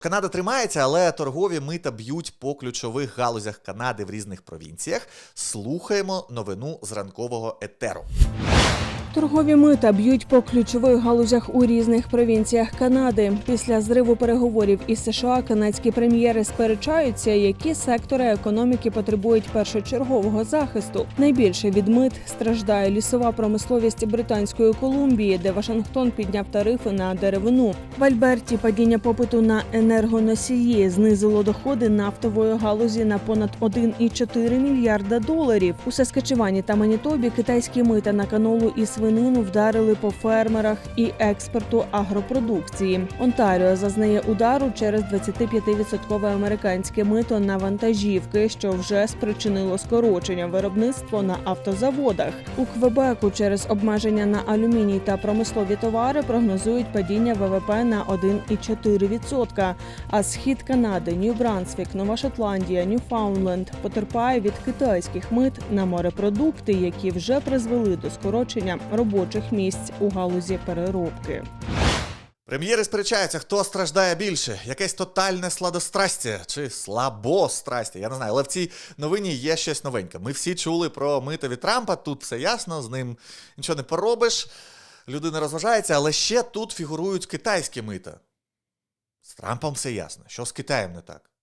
Канада тримається, але торгові мита б'ють по ключових галузях Канади в різних провінціях. Слухаємо новину з ранкового етеру. Торгові мита б'ють по ключових галузях у різних провінціях Канади. Після зриву переговорів із США канадські прем'єри сперечаються, які сектори економіки потребують першочергового захисту. Найбільше від мит страждає лісова промисловість Британської Колумбії, де Вашингтон підняв тарифи на деревину. В Альберті падіння попиту на енергоносії знизило доходи нафтової галузі на понад 1,4 мільярда доларів. У Саскачевані та Манітобі китайські мита на канолу і свинину вдарили по фермерах і експорту агропродукції. Онтаріо зазнає удару через 25% американське мито на вантажівки, що вже спричинило скорочення виробництва на автозаводах. У Квебеку через обмеження на алюміній та промислові товари прогнозують падіння ВВП на 1,4%. А схід Канади, Нью-Брансвік, Нова Шотландія, Ньюфаундленд потерпає від китайських мит на морепродукти, які вже призвели до скорочення робочих місць у галузі переробки. Прем'єри сперечаються, хто страждає більше, якесь тотальне сладострастя чи слабострастя. Я не знаю, але в цій новині є щось новеньке. Ми всі чули про мито від Трампа. Тут все ясно, з ним нічого не поробиш. Людина розважається, але ще тут фігурують китайські мита. З Трампом все ясно. Що з Китаєм не так?